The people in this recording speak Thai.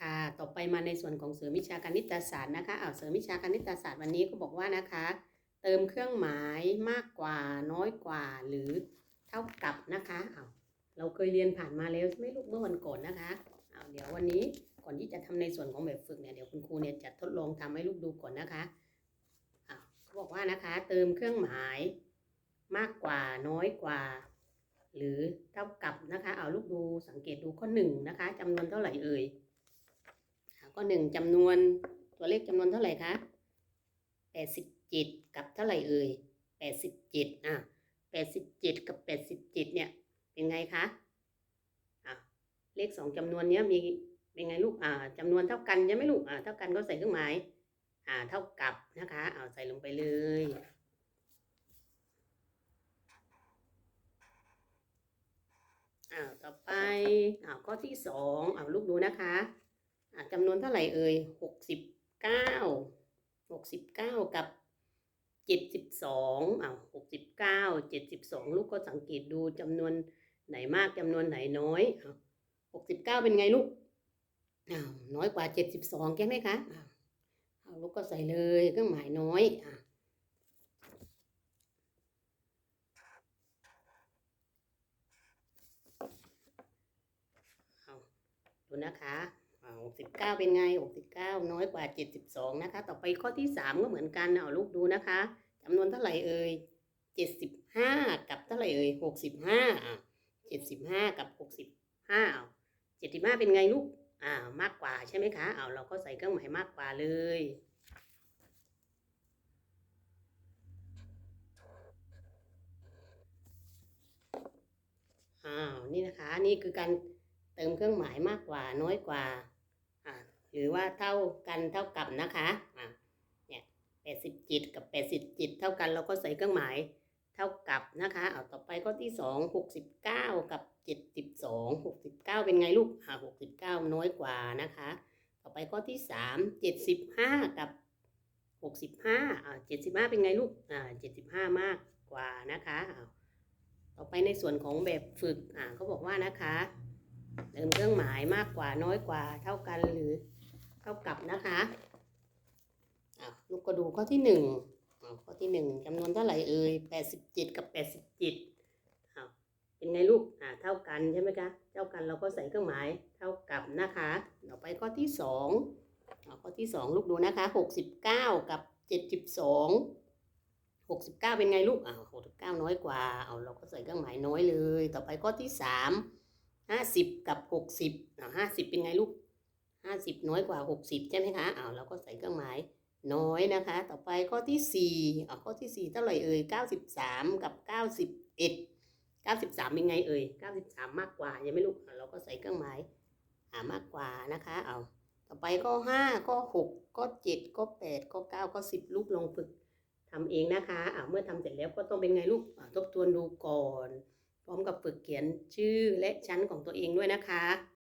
ค่ะ ต่อไปมาในส่วนของเสริมวิชาคณิตศาสตร์นะคะอ้าวเสริมวิชาคณิตศาสตร์วันนี้ก็บอกว่านะคะ เติมเครื่องหมายมากกว่าน้อยกว่าหรือเท่ากับนะคะอ้าวเราเคยเรียนผ่านมาแล้วใช่ไหมลูกเมื่อวันก่อนนะคะอ้าวเดี๋ยววันนี้ก่อนที่จะทำในส่วนของแบบฝึกเนี่ยเดี๋ยวคุณครูเนี่ยจะทดลองทำให้ลูกดูก่อนนะคะอ้าวเขาบอกว่านะคะ เติมเครื่องหมายมากกว่าน้อยกว่า หรือเท่ากับนะคะ เอาลูกดูสังเกตดูข้อหนึ่งนะคะจำนวนเท่าไหร่เอ่ย ข้อหนึ่งจำนวนตัวเลขจำนวนเท่าไหร่คะแปดสิบเจ็ดกับเท่าไหร่เอ่ยแปดสิบเจ็ดอะแปดสิบเจ็ดกับแปดสิบเจ็ดเนี่ยเป็นไงคะอะเลขสองจำนวนเนี้ยมีเป็นไงลูกอ่าจำนวนเท่ากันใช่ไหมลูกอ่าเท่ากันก็ใส่เครื่องหมายอ่าเท่ากับนะคะเอาใส่ลงไปเลยอ่าต่อไปอ่าข้อที่สองอ่าลูกดูนะคะ จำนวนเท่าไหร่เอ่ยหกสิบเก้าหกสิบเก้ากับเจ็ดสิบสองอ่าวหกสิบเก้าเจ็ดสิบสองลูกก็สังเกตดูจำนวนไหนมากจำนวนไหนน้อยอ่าหกสิบเก้าเป็นไงลูกอ้าวน้อยกว่าเจ็ดสิบสองใช่ไหมคะอ้าวเอาลูกก็ใส่เลยเครื่องหมายน้อยอ่าเอาดูนะคะ หกสิบเก้าเป็นไงหกสิบเก้าน้อยกว่าเจ็ดสิบสองนะคะ ต่อไปข้อที่สามก็เหมือนกันเอาลูกดูนะคะจำนวนเท่าไหร่เอ่ยเจ็ดสิบห้ากับเท่าไหร่เอ่ยหกสิบห้าอะเจ็ดสิบห้ากับหกสิบห้าเจ็ดสิบห้าเป็นไงลูกอ่ามากกว่าใช่ไหมคะเอาเราก็ใส่เครื่องหมายมากกว่าเลยอ้าวนี่นะคะนี่คือการเติมเครื่องหมายมากกว่าน้อยกว่า หรือว่าเท่ากันเท่ากับนะคะอ่าเนี่ยแปดสิบจิตกับแปดสิบจิตเท่ากันเราก็ใส่เครื่องหมายเท่ากับนะคะเอาต่อไปข้อที่สองหกสิบเก้ากับเจ็ดสิบสองหกสิบเก้าเป็นไงลูกอ่าหกสิบเก้าน้อยกว่านะคะ ต่อไปข้อที่สามเจ็ดสิบห้ากับหกสิบห้าอ่าเจ็ดสิบห้าเป็นไงลูกอ่าเจ็ดสิบห้ามากกว่านะคะอ้าต่อไปในส่วนของแบบฝึกอ่าเขาบอกว่านะคะเติมเครื่องหมายมากกว่าน้อยกว่าเท่ากันหรือ ท่ากับนะคะอ่าลูกก็ดูข้อที่หนึ่งอ่าข้อที่หนึ่งจำนวนเท่าไหร่เอ่ยแปดสิบเจ็ดกับแปดสิบเจ็ดอ่าเป็นไงลูกอ่าเท่ากันใช่ไหมคะ เท่ากันเราก็ใส่เครื่องหมายเท่ากับนะคะต่อไปข้อที่สองอ่าข้อที่สองลูกดูนะคะหกสิบเก้ากับเจ็ดสิบสองหกสิบเก้าเป็นไงลูกอ้าวหกสิบเก้าน้อยกว่า เอาเราก็ใส่เครื่องหมายน้อยเลย ต่อไปข้อที่สามห้าสิบกับหกสิบอ่าห้าสิบเป็นไงลูก ห้าสิบน้อยกว่าหกสิบใช่ไหมคะอ้าวเราก็ใส่เครื่องหมายน้อยนะคะ ต่อไปข้อที่สี่อ่าข้อที่สี่เท่าไหร่เอ่ยเก้าสิบสามกับเก้าสิบเอ็ดเก้าสิบสามเป็นไงเอ่ยเก้าสิบสามมากกว่าใช่ไหมลูกอ่าเราก็ใส่เครื่องหมายอ่ามากกว่านะคะเอาต่อไปข้อห้าข้อหกข้อเจ็ดข้อแปดข้อเก้าข้อสิบลูกลองฝึกทำเองนะคะอ่าเมื่อทำเสร็จแล้วก็ต้องเป็นไงลูกทบทวนดูก่อน พร้อมกับฝึกเขียนชื่อและชั้นของตัวเองด้วยนะคะ